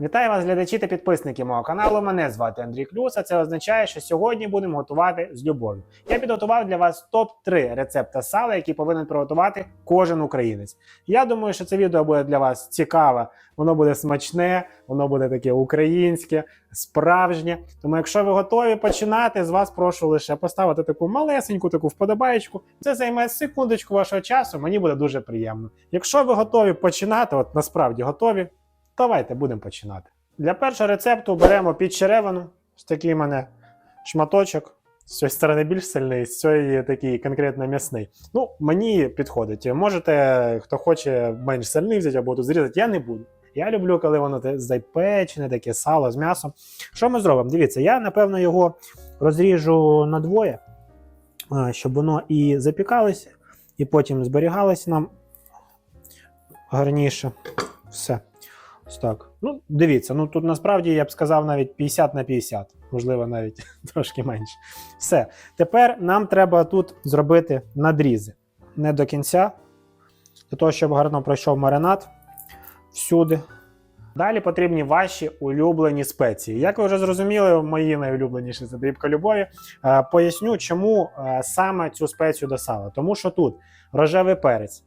Вітаю вас, глядачі та підписники мого каналу. Мене звати Андрій Клюс, а це означає, що сьогодні будемо готувати з любов'ю. Я підготував для вас топ-3 рецепта сала, які повинен приготувати кожен українець. Я думаю, що це відео буде для вас цікаве, воно буде смачне, воно буде таке українське, справжнє. Тому, якщо ви готові починати, з вас прошу лише поставити таку малесеньку таку вподобаєчку. Це займе секундочку вашого часу. Мені буде дуже приємно. Якщо ви готові починати, от насправді готові. Давайте будемо починати. Для першого рецепту беремо підчеревину. Ось такий у мене шматочок. З цієї сторони більш сильний, з цієї такий конкретно м'ясний. Ну, мені підходить. Можете, хто хоче менш сильний взяти або тут зрізати, я не буду. Я люблю, коли воно запечене, таке сало з м'ясом. Що ми зробимо? Дивіться, я напевно його розріжу на двоє, щоб воно і запікалося, і потім зберігалося нам гарніше. Все. Так. Ну, дивіться, ну тут насправді я б сказав навіть 50 на 50, можливо, навіть трошки менше. Все. Тепер нам треба тут зробити надрізи. Не до кінця, для того, щоб гарно пройшов маринад всюди. Далі потрібні ваші улюблені спеції. Як ви вже зрозуміли, мої найулюбленіші це дрібка любові. Е, поясню, чому е, саме цю спецію до сала. Тому що тут рожевий перець,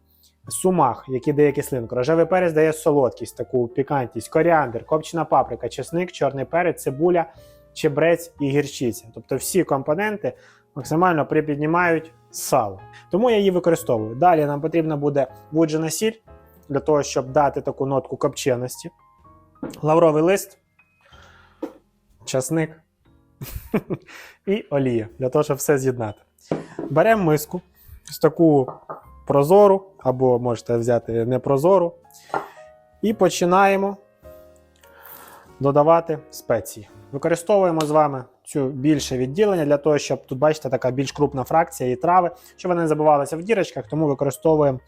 сумах, який дає кислинку. Рожевий перець дає солодкість, таку пікантність, коріандр, копчена паприка, чесник, чорний перець, цибуля, чебрець і гірчиця. Тобто всі компоненти максимально припіднімають сало. Тому я її використовую. Далі нам потрібна буде вуджена сіль для того, щоб дати таку нотку копченості. Лавровий лист, часник і олія для того, щоб все з'єднати. Беремо миску, ось таку прозору, або можете взяти непрозору. І починаємо додавати спеції. Використовуємо з вами цю більше відділення для того, щоб тут, бачите, така більш крупна фракція і трави, щоб вони не забивалися в дірочках, тому використовуємо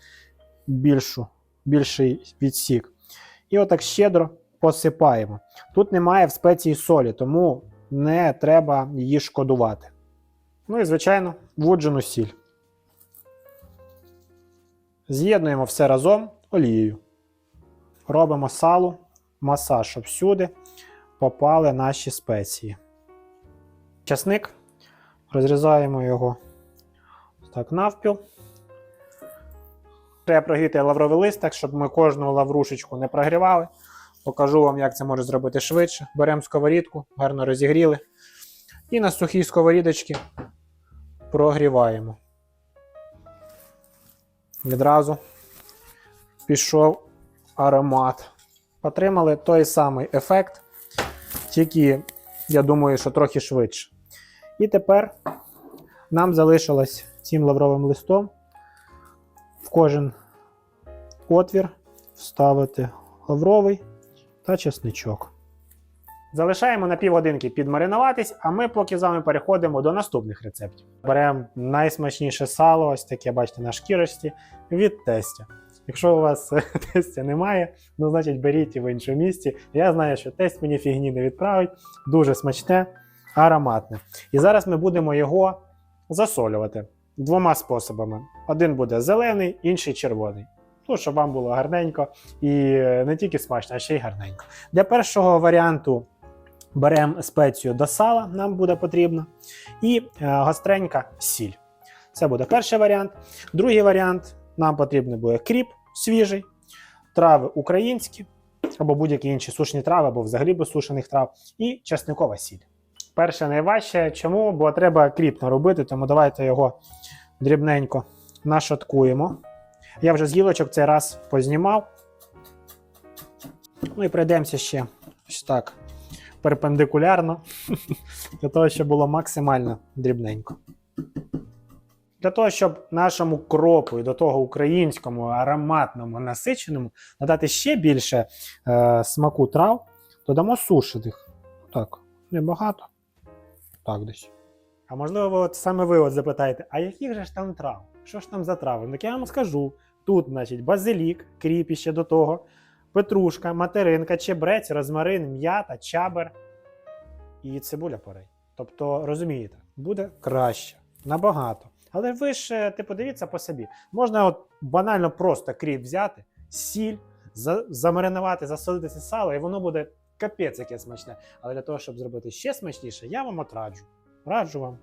більшу, більший відсік. І отак щедро посипаємо. Тут немає в спеції солі, тому не треба її шкодувати. Ну і, звичайно, вуджену сіль. З'єднуємо все разом олією. Робимо салу, масаж, щоб всюди попали наші спеції. Часник. Розрізаємо його так навпіл. Треба прогріти лавровий лист, так щоб ми кожну лаврушечку не прогрівали. Покажу вам, як це може зробити швидше. Беремо сковорідку, гарно розігріли. І на сухій сковорідочці прогріваємо відразу пішов аромат. Отримали той самий ефект, тільки, я думаю, що трохи швидше. І тепер нам залишилось цим лавровим листом в кожен отвір вставити лавровий та чесничок. Залишаємо на півгодинки підмаринуватись, а ми поки з вами переходимо до наступних рецептів. Беремо найсмачніше сало, ось таке, бачите, на шкірочці від тестя. Якщо у вас тестя немає, ну значить беріть в іншому місці. Я знаю, що тесть мені фігні не відправить. Дуже смачне, ароматне. І зараз ми будемо його засолювати двома способами: один буде зелений, інший червоний. Ну, щоб вам було гарненько і е, не тільки смачно, а ще й гарненько. Для першого варіанту беремо спецію до сала, нам буде потрібно, і е, гостренька сіль. Це буде перший варіант. Другий варіант нам потрібен буде кріп свіжий, трави українські, або будь-які інші сушні трави, або взагалі без сушених трав, і часникова сіль. Перше найважче. Чому? Бо треба кріп наробити, тому давайте його дрібненько нашаткуємо. Я вже з гілочок цей раз познімав. Ну і пройдемося ще ось так перпендикулярно, для того, щоб було максимально дрібненько. Для того, щоб нашому кропу і до того українському ароматному насиченому надати ще більше е, смаку трав, додамо сушених. Так, небагато. Так десь. А можливо, ви от саме ви от запитаєте, а яких же ж там трав? Що ж там за трави? Ну, Так я вам скажу. Тут, значить, базилік, кріп ще до того, петрушка, материнка, чебрець, розмарин, м'ята, чабер і цибуля порей. Тобто, розумієте, буде краще, набагато. Але ви ж, е, типу, дивіться по собі. Можна от банально просто кріп взяти, сіль, за- замаринувати, засолити це сало, і воно буде капець яке смачне. Але для того, щоб зробити ще смачніше, я вам от раджу. Раджу вам.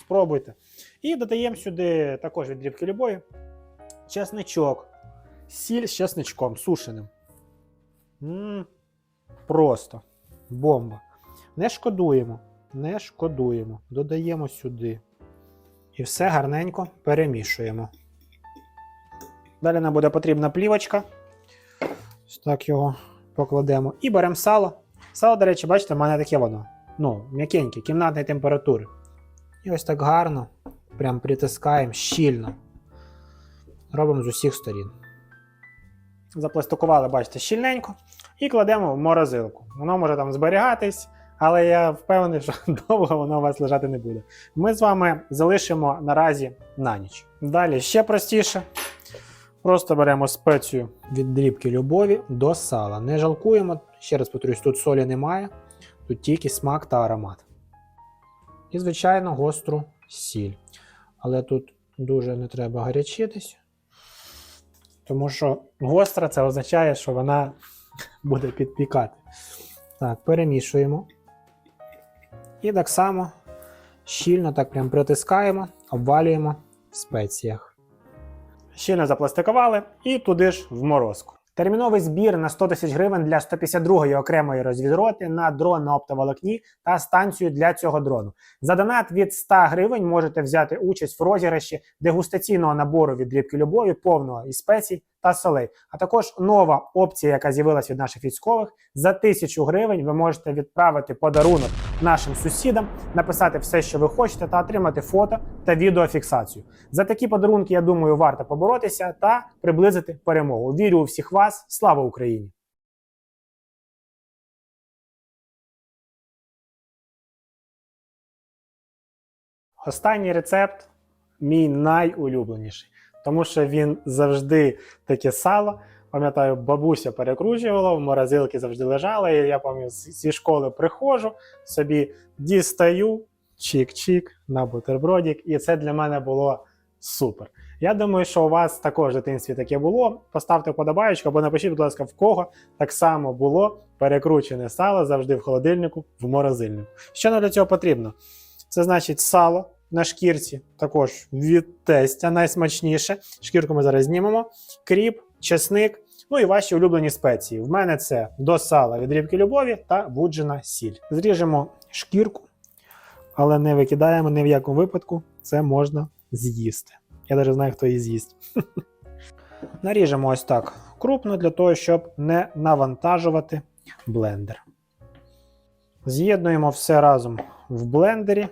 Спробуйте. І додаємо сюди також від дрібки любові чесничок, сіль з чесничком сушеним. Просто бомба. Не шкодуємо, не шкодуємо. Додаємо сюди. І все гарненько перемішуємо. Далі нам буде потрібна плівочка. Ось так його покладемо. І беремо сало. Сало, до речі, бачите, в мене таке воно. Ну, м'якеньке, кімнатної температури. І ось так гарно, прям притискаємо щільно. Робимо з усіх сторін. Запластикували, бачите, щільненько. І кладемо в морозилку. Воно може там зберігатись, але я впевнений, що довго воно у вас лежати не буде. Ми з вами залишимо наразі на ніч. Далі ще простіше. Просто беремо спецію від дрібки любові до сала. Не жалкуємо, ще раз повторюсь, тут солі немає, тут тільки смак та аромат. І, звичайно, гостру сіль. Але тут дуже не треба гарячитись, тому що гостра це означає, що вона буде підпікати. Так, перемішуємо. І так само щільно так прям притискаємо, обвалюємо в спеціях. Щільно запластикували і туди ж в морозку. Терміновий збір на 100 тисяч гривень для 152-ї окремої розвідроти на дрон на оптоволокні та станцію для цього дрону. За донат від 100 гривень можете взяти участь в розіграші дегустаційного набору від дрібки любові, повного із спецій та солей. А також нова опція, яка з'явилась від наших військових. За 1000 гривень ви можете відправити подарунок нашим сусідам, написати все, що ви хочете, та отримати фото та відеофіксацію. За такі подарунки, я думаю, варто поборотися та приблизити перемогу. Вірю у всіх вас. Слава Україні! Останній рецепт мій найулюбленіший, тому що він завжди таке сало. Пам'ятаю, бабуся перекручувала, в морозилки завжди лежала. І я пам'ятаю, зі школи приходжу, собі дістаю, чик-чик на бутербродик, і це для мене було супер. Я думаю, що у вас також в дитинстві таке було. Поставте вподобаєчку або напишіть, будь ласка, в кого так само було перекручене сало завжди в холодильнику, в морозильнику. Що нам для цього потрібно? Це значить сало на шкірці, також від тестя найсмачніше. Шкірку ми зараз знімемо. Кріп, чесник, ну і ваші улюблені спеції. В мене це до сала від рібки любові та буджена сіль. Зріжемо шкірку, але не викидаємо ні в якому випадку. Це можна з'їсти. Я навіть знаю, хто її з'їсть. Наріжемо ось так крупно для того, щоб не навантажувати блендер. З'єднуємо все разом в блендері.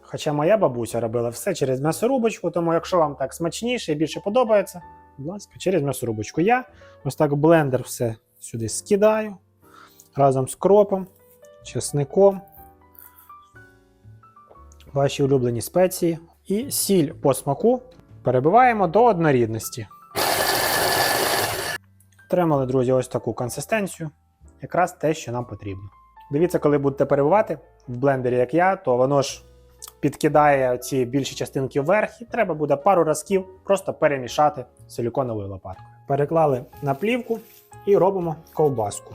Хоча моя бабуся робила все через м'ясорубочку, тому якщо вам так смачніше і більше подобається, будь ласка, через м'ясорубочку. Я ось так блендер все сюди скидаю разом з кропом, чесником, ваші улюблені спеції і сіль по смаку перебиваємо до однорідності. Отримали, друзі, ось таку консистенцію. Якраз те, що нам потрібно. Дивіться, коли будете перебивати в блендері, як я, то воно ж підкидає ці більші частинки вверх, і треба буде пару разків просто перемішати силіконовою лопаткою. Переклали на плівку і робимо ковбаску.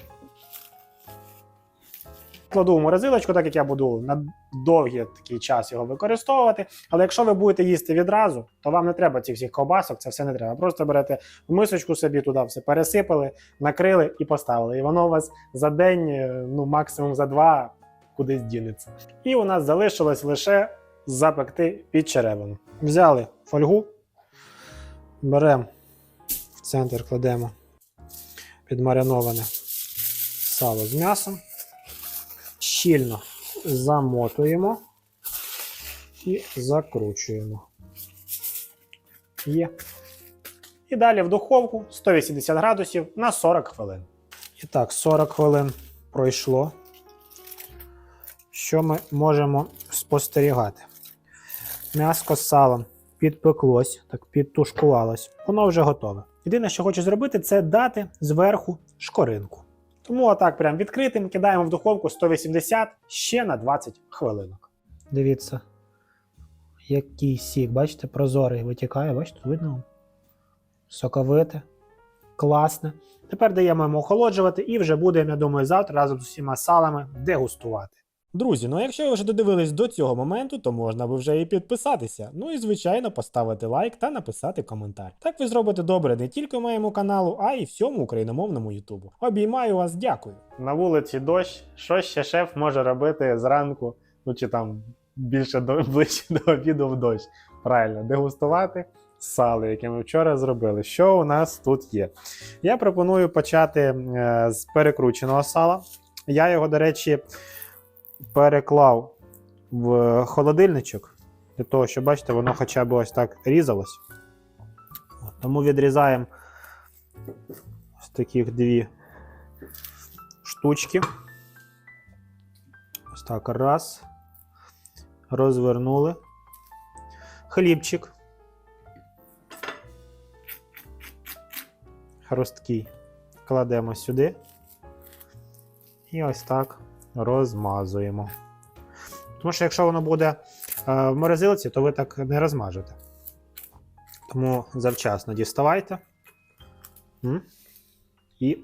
Кладу в морозилочку, так як я буду на довгий такий час його використовувати. Але якщо ви будете їсти відразу, то вам не треба цих всіх ковбасок, це все не треба. Просто берете в мисочку собі туди все пересипали, накрили і поставили. І воно у вас за день, е, ну максимум за два, кудись дінеться. І у нас залишилось лише запекти під черевину. Взяли фольгу, беремо в центр, кладемо підмариноване сало з м'ясом, щільно замотуємо і закручуємо. Є. І далі в духовку 180 градусів на 40 хвилин. І так, 40 хвилин пройшло. Що ми можемо спостерігати? М'яско з салом підпеклось, так підтушкувалось. Воно вже готове. Єдине, що хочу зробити, це дати зверху шкоринку. Тому отак прям відкритим кидаємо в духовку 180 ще на 20 хвилинок. Дивіться, який сік, бачите, прозорий витікає, бачите, видно? Соковите. Класне. Тепер даємо йому охолоджувати і вже будемо, я думаю, завтра разом з усіма салами дегустувати. Друзі, ну а якщо ви вже додивились до цього моменту, то можна би вже і підписатися. Ну і звичайно поставити лайк та написати коментар. Так ви зробите добре не тільки моєму каналу, а й всьому україномовному Ютубу. Обіймаю вас, дякую. На вулиці дощ. Що ще шеф може робити зранку, ну чи там більше до ближче до обіду в дощ? Правильно, дегустувати сало, яке ми вчора зробили. Що у нас тут є? Я пропоную почати е, з перекрученого сала. Я його, до речі, переклав в холодильничок, для того, щоб бачите, воно хоча б ось так різалось. Тому відрізаємо ось таких дві штучки. Ось так раз. Розвернули. Хлібчик. Хрусткий. Кладемо сюди. І ось так розмазуємо. Тому що якщо воно буде е, в морозилці, то ви так не розмажете. Тому завчасно діставайте. І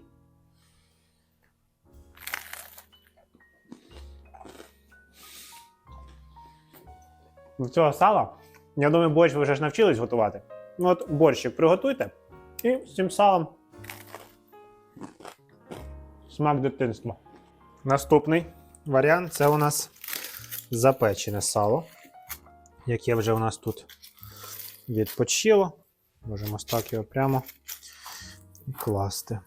цього сала, я думаю, борщ ви вже ж навчились готувати. Ну от борщик приготуйте і з цим салом смак дитинства. Наступний варіант це у нас запечене сало, яке вже у нас тут відпочило. Можемо так його прямо класти.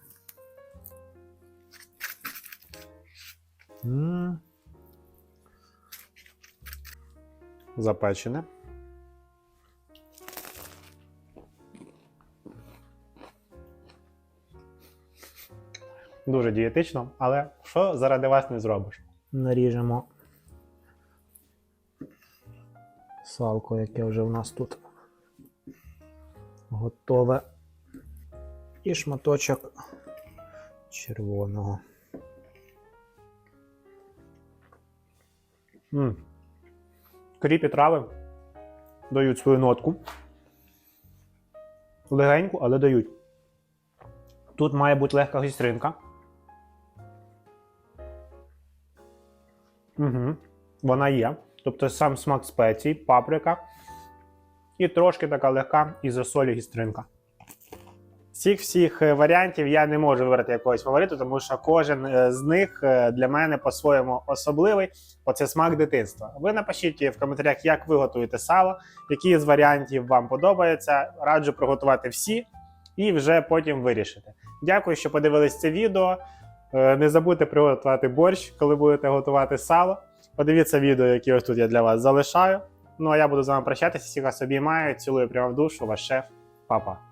М. Запечене. Дуже дієтично, але що заради вас не зробиш? Наріжемо салко, яке вже у нас тут готове. І шматочок червоного. м Кріп і трави дають свою нотку. Легеньку, але дають. Тут має бути легка гістринка. Угу. Вона є. Тобто сам смак спецій, паприка. І трошки така легка із солі гістринка. Всіх всіх е, варіантів я не можу вибрати якогось фавориту, тому що кожен е, з них е, для мене по-своєму особливий, це смак дитинства. Ви напишіть в коментарях, як ви готуєте сало, які з варіантів вам подобається. Раджу приготувати всі і вже потім вирішити. Дякую, що подивились це відео. Е, Не забудьте приготувати борщ, коли будете готувати сало. Подивіться відео, які ось тут я для вас залишаю. Ну а я буду з вами прощатися. Всіх вас обіймаю. Цілую прямо в душу, ваш шеф, папа.